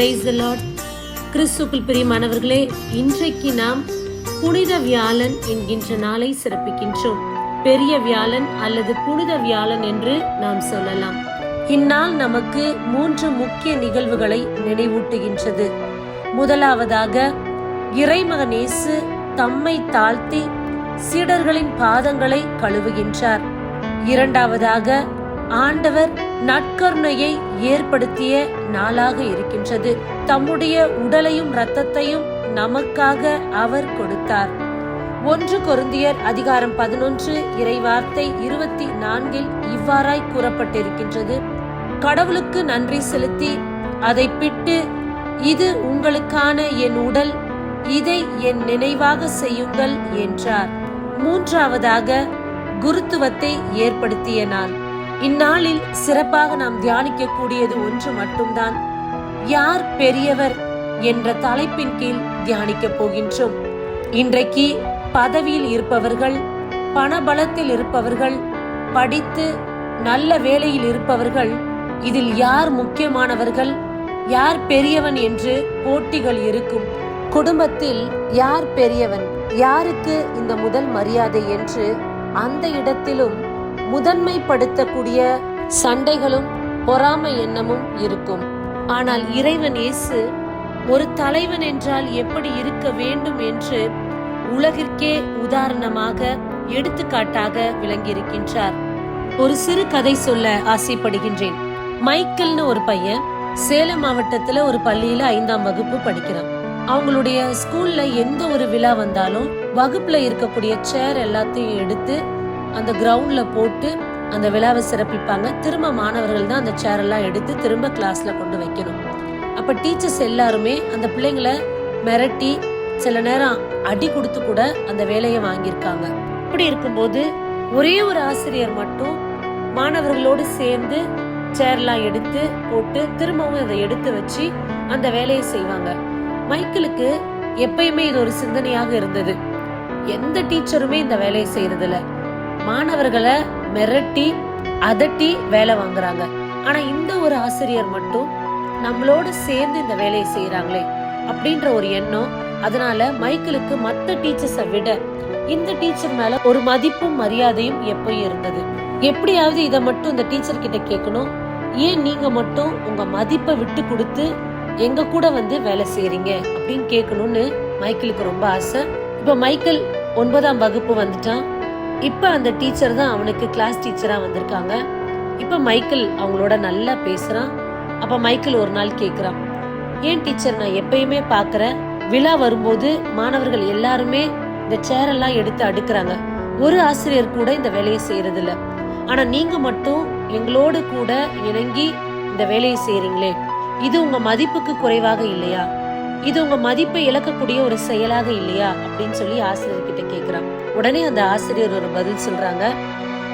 Price Lord கிறிஸ்துக்குள் பிரியமானவர்களே இன்றைக்கு நாம் புனித வியாழன் என்கின்ற நாளை சிறப்பிக்கின்றோம். பெரிய வியாழன் அல்லது புனித வியாழன் என்று நாம் சொல்லலாம். இந்நாள் நமக்கு மூன்று முக்கிய நிகழ்வுகளை நினைவூட்டுகின்றது. முதலாவதாக இறைமகன் இயேசு தம்மை தாழ்த்தி சீடர்களின் பாதங்களை கழுவுகின்றார். இரண்டாவதாக ஆண்டவர் நற்கருணையை ஏற்படுத்திய நாளாக இருக்கின்றது. தம்முடைய உடலையும் இரத்தத்தையும் நமக்காக அவர் கொடுத்தார். ஒன்று கொருந்தியர் அதிகாரம் பதினொன்று இறைவார்த்தை இருபத்தி நான்கில் இவ்வாறாய் கூறப்பட்டிருக்கின்றது. கடவுளுக்கு நன்றி செலுத்தி அதை பிட்டு இது உங்களுக்கான என் உடல் இதை என் நினைவாக செய்யுங்கள் என்றார். மூன்றாவதாக குருத்துவத்தை ஏற்படுத்திய நாள். இந்நாளில் சிறப்பாக நாம் தியானிக்கக்கூடியது ஒன்று மட்டும்தான். யார் பெரியவர் என்ற தலைப்பின் கீழ் தியானிக்க போகின்றோம். இன்றைக்கு பதவியில் இருப்பவர்கள் பணபலத்தில் இருப்பவர்கள் படித்து நல்ல வேலையில் இருப்பவர்கள் இதில் யார் முக்கியமானவர்கள் யார் பெரியவன் என்று போட்டிகள் இருக்கும். குடும்பத்தில் யார் பெரியவன் யாருக்கு இந்த முதல் மரியாதை என்று அந்த இடத்திலும் முதன்மைப்படுத்தக்கூடிய சண்டைகளும் பொறாமை எண்ணமும் இருக்கும். ஆனால் இறைவன் இயேசு ஒரு தலைவன் என்றால் எப்படி இருக்க வேண்டும் என்று உலகிற்கே உதாரணமாக எடுத்துக்காட்டாக விளங்கியிருக்கின்றார். ஒரு சிறு கதை சொல்ல ஆசைப்படுகின்றேன். மைக்கேல்னு ஒரு பையன் சேலம் மாவட்டத்துல ஒரு பள்ளியில ஐந்தாம் வகுப்பு படிக்கிறான். அவங்களுடைய ஸ்கூல்ல எந்த ஒரு விழா வந்தாலும் வகுப்புல இருக்கக்கூடிய சேர் எல்லாத்தையும் எடுத்து அந்த கிரவுண்ட்ல போட்டு அந்த விழாவை சிறப்பிப்பாங்க. திரும்ப மாணவர்கள் தான் அந்த சேர் எல்லாம் எடுத்து திரும்ப கிளாஸ்ல கொண்டு வைக்கணும். அப்ப டீச்சர்ஸ் எல்லாருமே அந்த பிள்ளைங்களை மிரட்டி சில நேரம் அடி கொடுத்து கூட அந்த வேலையை வாங்கியிருக்காங்க. இப்படி இருக்கும்போது ஒரே ஒரு ஆசிரியர் மட்டும் மாணவர்களோடு சேர்ந்து சேர்லாம் எடுத்து போட்டு திரும்பவும் அதை எடுத்து வச்சு அந்த வேலையை செய்வாங்க. மைக்கேலுக்கு எப்பயுமே இது ஒரு சிந்தனையாக இருந்தது. எந்த டீச்சருமே இந்த வேலையை செய்யறதில்லை மாணவர்களை மிரட்டி அதட்டி வேலை வாங்குறாங்க. ஆனா இந்த ஒரு ஆசிரியர் மட்டும் நம்மளோட சேர்ந்து இந்த வேலையை செய்யறாங்களே அப்படின்ற ஒரு எண்ணம். அதனால மைக்கேலுக்கு மத்த டீச்சர்ஸை விட இந்த டீச்சர் மேல ஒரு மதிப்பும் மரியாதையும் எப்பயும் இருந்தது. எப்படியாவது இதை மட்டும் இந்த டீச்சர் கிட்ட கேட்கணும். ஏன் நீங்க மட்டும் உங்க மதிப்பை விட்டு கொடுத்து எங்க கூட வந்து வேலை செய்யறீங்க அப்படின்னு கேட்கணும்னு மைக்கிளுக்கு ரொம்ப ஆசை. இப்ப மைக்கேல் ஒன்பதாம் வகுப்பு வந்துட்டான். இப்போ அந்த டீச்சர் தான் அவனுக்கு கிளாஸ் டீச்சராக வந்திருக்காங்க. இப்போ மைக்கேல் அவங்களோட நல்லா பேசுகிறான் அப்போ மைக்கேல் ஒரு நாள் கேட்குறான் ஏன் டீச்சர் நான் எப்பயுமே பார்க்குற விழா வரும்போது மாணவர்கள் எல்லாருமே இந்த சேர் எல்லாம் எடுத்து அடுக்கிறாங்க. ஒரு ஆசிரியர் கூட இந்த வேலையை செய்யறது ஆனால் நீங்கள் மட்டும் எங்களோடு கூட இணங்கி இந்த வேலையை செய்கிறீங்களே இது உங்கள் மதிப்புக்கு குறைவாக இல்லையா? இது உங்க மதிப்பை இழக்கக்கூடிய ஒரு செயலாக இல்லையா அப்படின்னு சொல்லி ஆசிரியர் கிட்ட கேக்குறான். உடனே அந்த ஆசிரியர் ஒரு பதில் சொல்றாங்க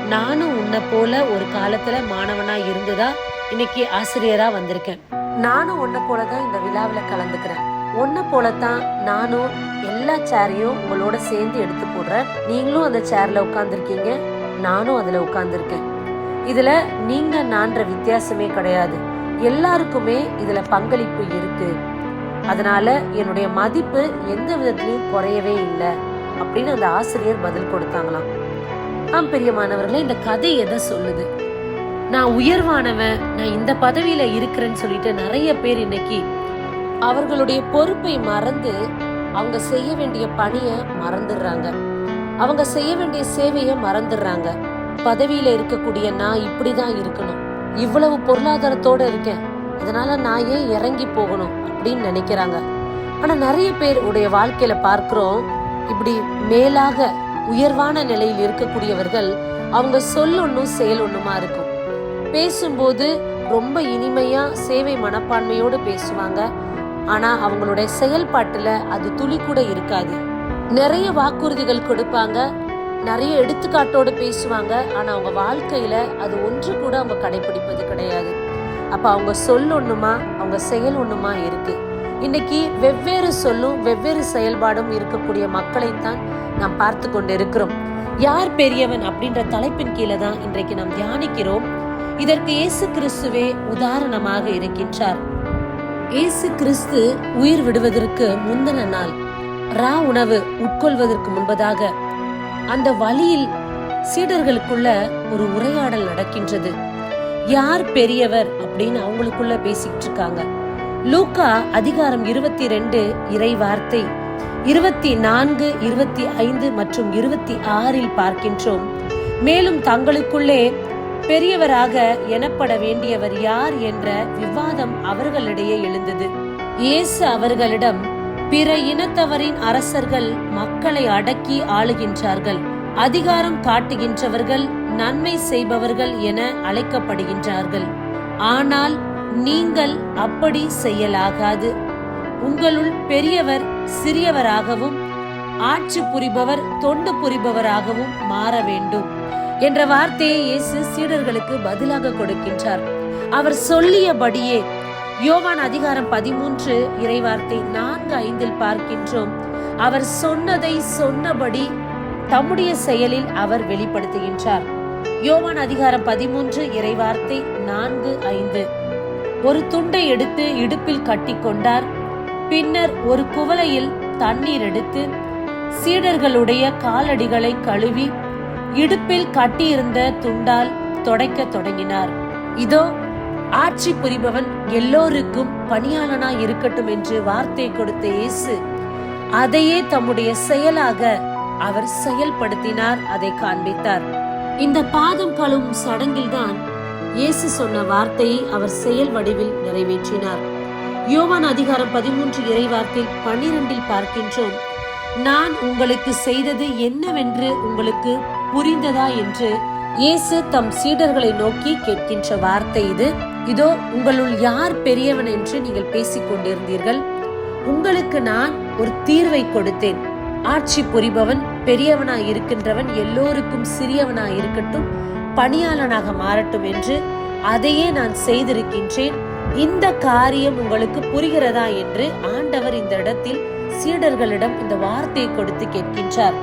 நானும் உன்னை போல ஒரு காலத்துல மாணவனா இருந்துதா இன்னைக்கு ஆசிரியரா வந்திருக்கேன். நானும் உன்னை போலதான் இந்த விழாவில் கலந்துக்கிறேன். உன்னை போலத்தான் நானும் எல்லா சேரையும் உங்களோட சேர்ந்து எடுத்து போடுறேன். நீங்களும் அந்த சேர்ல உட்காந்துருக்கீங்க நானும் அதுல உட்காந்துருக்கேன் இதுல நீங்க நான்ற வித்தியாசமே கிடையாது. எல்லாருக்குமே இதுல பங்களிப்பு இருக்கு. அதனால என்னுடைய மதிப்பு எந்த விதத்திலையும் குறையவே இல்லை அப்படின்னு அந்த ஆசிரியர் பதில் கொடுத்தாங்களாம். ஆம் பெரியமானவர்களே இந்த கதை எதை சொல்லுது? நான் உயர்வானவன் நான் இந்த பதவியில இருக்கிறேன்னு சொல்லிட்டு நிறைய பேர் இன்னைக்கு அவர்களுடைய பொறுப்பை மறந்து அவங்க செய்ய வேண்டிய பணியை மறந்துடுறாங்க. அவங்க செய்ய வேண்டிய சேவையை மறந்துடுறாங்க. பதவியில இருக்கக்கூடிய நான் இப்படிதான் இருக்கணும். இவ்வளவு பொருளாதாரத்தோட இருக்கேன். அதனால நான் ஏன் இறங்கி போகணும் அப்படின்னு நினைக்கிறாங்க. ஆனா நிறைய பேர் உடைய வாழ்க்கையில பார்க்கிறோம் இப்படி மேலாக உயர்வான நிலையில் இருக்கக்கூடியவர்கள் அவங்க சொல் ஒன்றும் செயல் ஒண்ணுமா இருக்கும். பேசும்போது ரொம்ப இனிமையா சேவை மனப்பான்மையோடு பேசுவாங்க. ஆனா அவங்களுடைய செயல்பாட்டுல அது துளி கூட இருக்காது. நிறைய வாக்குறுதிகள் கொடுப்பாங்க நிறைய எடுத்துக்காட்டோடு பேசுவாங்க ஆனா அவங்க வாழ்க்கையில அது ஒன்று கூட அவங்க கடைபிடிப்பது கிடையாது. அப்போ அவங்க சொல் ஒன்றுமா அவங்க செயல் ஒன்றுமா இருக்கு. இன்னைக்கு வெவ்வேறு சொல்லும் வெவ்வேறு செயல்பாடும் இருக்கக்கூடிய மக்களை தான் நாம் பார்த்து கொண்டு இருக்கிறோம் யார் பெரியவன் அப்படின்ற தலைப்பின் கீழே தான் இன்றைக்கு நாம் தியானிக்கிறோம். இதற்கு இயேசு கிறிஸ்துவே உதாரணமாக இருக்கின்றார். இயேசு கிறிஸ்து உயிர் விடுவதற்கு முந்தின நாள் ரா உணவு உட்கொள்வதற்கு முன்பதாக அந்த வழியில் சீடர்களுக்குள்ள ஒரு உரையாடல் நடக்கின்றது. யார் பெரியவர் அப்படின்னு அவங்களுக்குள்ள பேசிக்கிட்டு இருக்காங்க லூக்கா அதிகாரம் இருபத்தி ரெண்டு இறை வார்த்தை. இருபத்தி நான்கு இருபத்தி ஐந்து மற்றும் இருபத்தி ஆறில் பார்க்கின்றோம். மேலும் தங்களுக்குள்ளே பெரியவராக எனப்பட வேண்டியவர் யார் என்ற விவாதம் அவர்களிடையே எழுந்தது. இயேசு அவர்களிடம் பிற இனத்தவரின் அரசர்கள் மக்களை அடக்கி ஆளுகின்றார்கள். அதிகாரம் காட்டுகின்றவர்கள் நன்மை செய்பவர்கள் என அழைக்கப்படுகின்றார்கள். ஆனால் நீங்கள் அப்படி செய்யலாகாது. உங்களுள் பெரியவர் சிறியவராகவும் ஆட்சி புரிபவர் தொண்டு புரிபவராகவும் மாற வேண்டும் என்ற வார்த்தையை இயேசு சீடர்களுக்கு பதிலாக கொடுக்கின்றார். அவர் சொல்லியபடியே யோவான் அதிகாரம் பதிமூன்று இறைவார்த்தை நான்கு ஐந்தில் பார்க்கின்றோம். அவர் சொன்னதை சொன்னபடி தம்முடைய செயலில் அவர் வெளிப்படுத்துகின்றார். யோவான் அதிகாரம் பதிமூன்று இறைவார்த்தை நான்கு ஐந்து. ஒரு துண்டை எடுத்து இடுப்பில் கட்டிக்கொண்டார் பின்னர் ஒரு குவளையில் தண்ணீர் எடுத்து சீடர்களுடைய காலடிகளை கழுவி இடுப்பில் கட்டியிருந்த துண்டால் தொடைக்க தொடங்கினார். இதோ ஆட்சி புரிபவன் எல்லோருக்கும் பணியாளனாய் இருக்கட்டும் என்று வார்த்தை கொடுத்த இயேசு அதையே தம்முடைய செயலாக அவர் செயல்படுத்தினார் அதை காண்பித்தார். இந்த பாதம் கழுவும் சடங்கில்தான் இயேசு சொன்ன வார்த்தையை அவர் செயல் வடிவில் நிறைவேற்றினார். யோவான் அதிகாரம் பதிமூன்று இறைவார்த்தில் பன்னிரண்டில் பார்க்கின்றோம் நான் உங்களுக்கு செய்தது என்னவென்று உங்களுக்கு புரிந்ததா? என்று இயேசு தம் சீடர்களை நோக்கி கேட்கின்ற வார்த்தை இது. இதோ உங்களுள் யார் பெரியவன் என்று நீங்கள் பேசிக் கொண்டிருந்தீர்கள் உங்களுக்கு நான் ஒரு தீர்வை கொடுத்தேன். ஆட்சி புரிபவன் பெரியவனாய் இருக்கின்றவன் எல்லோருக்கும் சிறியவனாய் இருக்கட்டும் பணியாளனாக மாறட்டும் என்று அதையே நான் செய்திருக்கின்றேன். இந்த காரியம் உங்களுக்கு புரிகிறதா என்று ஆண்டவர் இந்த இடத்தில் சீடர்களிடம் இந்த வார்த்தையை கொடுத்து கேட்கின்றார்.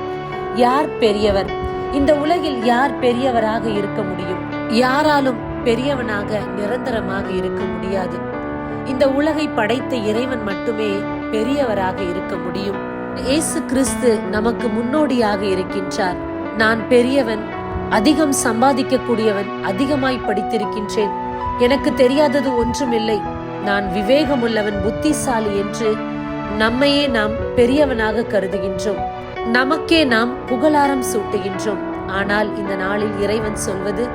யார் பெரியவர்? இந்த உலகில் யார் பெரியவராக இருக்க முடியும்? யாராலும் பெரியவனாக நிரந்தரமாக இருக்க முடியாது. இந்த உலகை படைத்த இறைவன் மட்டுமே பெரியவராக இருக்க முடியும். இயேசு கிறிஸ்து நமக்கு முன்னோடியாக இருக்கின்றார். நான் பெரியவன் அதிகம் சம்பாதிக்க கூடியவன் அதிகமாய் படித்திருக்கின்றேன். எனக்கு தெரியாதது ஒன்றுமில்லை. நான் விவேகமுள்ளவன் புத்திசாலி என்று நம்மையே நாம் பெரியவனாக கருதுகின்றோம். நமக்கே நாம் புகழாரம் சூட்டுகின்றோம். ஆனால் இந்த நாளில் இறைவன் சொல்வது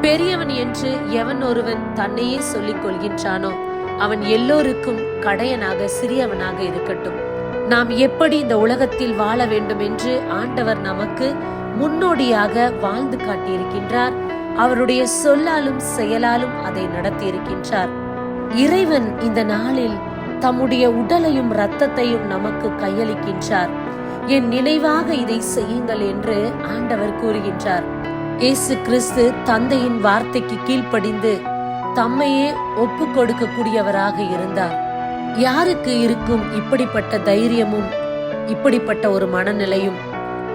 பெரியவன் என்று எவன் ஒருவன் தன்னையே சொல்லிக் கொள்கின்றானோ அவன் எல்லோருக்கும் கடையனாக சிறியவனாக இருக்கட்டும். நாம் எப்படி இந்த உலகத்தில் வாழ வேண்டும் என்று ஆண்டவர் நமக்கு முன்னோடியாக வாழ்ந்து காட்டியிருக்கின்றார். அவருடைய சொல்லாலும் செயலாலும் அதை நடத்தியிருக்கின்றார். இறைவன் இந்த நாளில் தம்முடைய உடலையும் இரத்தத்தையும் நமக்கு கையளிக்கின்றார். என் நினைவாக இதை செய்யுங்கள் என்று ஆண்டவர் கூறுகின்றார். இயேசு கிறிஸ்து தந்தையின் வார்த்தைக்கு கீழ்ப்படிந்து தம்மையே ஒப்பு கொடுக்கக்கூடியவராக இருந்தார். யாருக்கு இருக்கும் இப்படிப்பட்ட தைரியமும் இப்படிப்பட்ட ஒரு மனநிலையும்?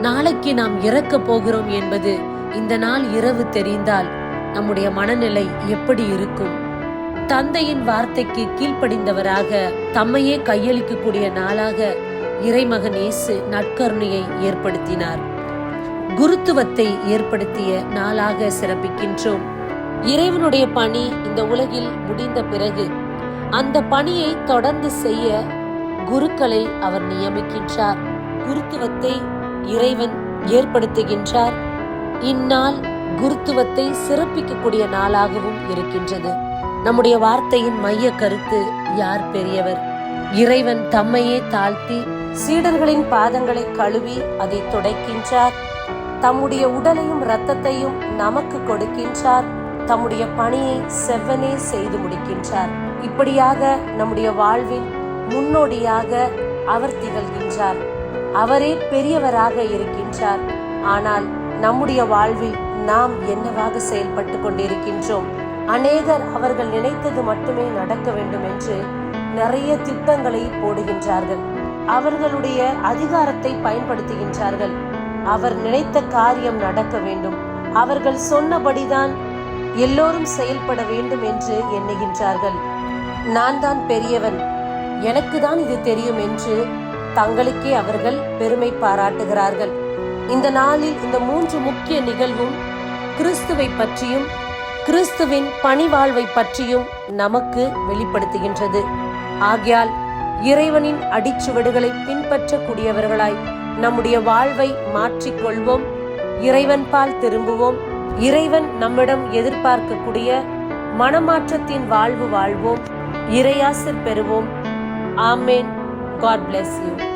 நாளைக்கு நாம் இறக்க போகிறோம் என்பது இந்த நாள் இரவு தெரிந்தால் நம்முடைய மனநிலை எப்படி இருக்கும்? தந்தையின் வார்த்தைக்கு கீழ்ப்படிந்தவராக தம்மையே கையளிக்கக்கூடிய நாளாக இறைமகன் இயேசு நற்கருணையை ஏற்படுத்தினார். குருத்துவத்தை ஏற்படுத்திய நாளாக சிறப்பிக்கின்றோம். இறைவனுடைய பணி இந்த உலகில் முடிந்த பிறகு அந்த பணியை தொடர்ந்து செய்ய குருக்களை அவர் நியமிக்கின்றார். குருத்துவத்தை இறைவன் ஏற்படுத்துகின்றார். இந்நாள் குருத்துவத்தை சிறப்பிக்கக்கூடிய நாளாகவும் இருக்கின்றது. நம்முடைய வார்த்தையின் மைய கருத்து யார் பெரியவர்? இறைவன் தம்மையே தாழ்த்தி சீடர்களின் பாதங்களை கழுவி அதை துடைக்கின்றார். தம்முடைய உடலையும் இரத்தத்தையும் நமக்கு கொடுக்கின்றார். தம்முடைய பணியை செவ்வனே செய்து முடிக்கின்றார். இப்படியாக நம்முடைய வாழ்வின் முன்னோடியாக அவர் திகழ்கின்றார். அவரே பெரியவராக இருக்கின்றார். ஆனால் நம்முடைய வாழ்வில் நாம் என்னவாக செயல்பட்டு கொண்டிருக்கின்றோம்? அநேகர் அவர்கள் நினைத்தது மட்டுமே நடக்க வேண்டும் என்று நிறைய திட்டங்களை போடுகின்றார்கள். அவர்களுடைய அதிகாரத்தை பயன்படுத்துகின்றார்கள். அவர் நினைத்த காரியம் நடக்க வேண்டும். அவர்கள் சொன்னபடிதான் எல்லோரும் செயல்பட வேண்டும் என்று எண்ணுகின்றார்கள். நான் தான் பெரியவன். எனக்கு தான் இது தெரியும் என்று தங்களுக்கே அவர்கள் பெருமை பாராட்டுகிறார்கள். இந்த நாளில் இந்த மூன்று முக்கிய நிகழ்வும் கிறிஸ்துவை பற்றியும் கிறிஸ்துவின் பணிவாழ்வை பற்றியும் நமக்கு வெளிப்படுத்துகின்றது. ஆகையால் இறைவனின் அடிச்சுவடுகளை பின்பற்றக்கூடியவர்களாய் நம்முடைய வாழ்வை மாற்றிக்கொள்வோம். இறைவன் பால் திரும்புவோம். இறைவன் நம்மிடம் எதிர்பார்க்கக்கூடிய மனமாற்றத்தின் வாழ்வு வாழ்வோம். இறையாசிர் பெறுவோம். ஆமேன். God bless you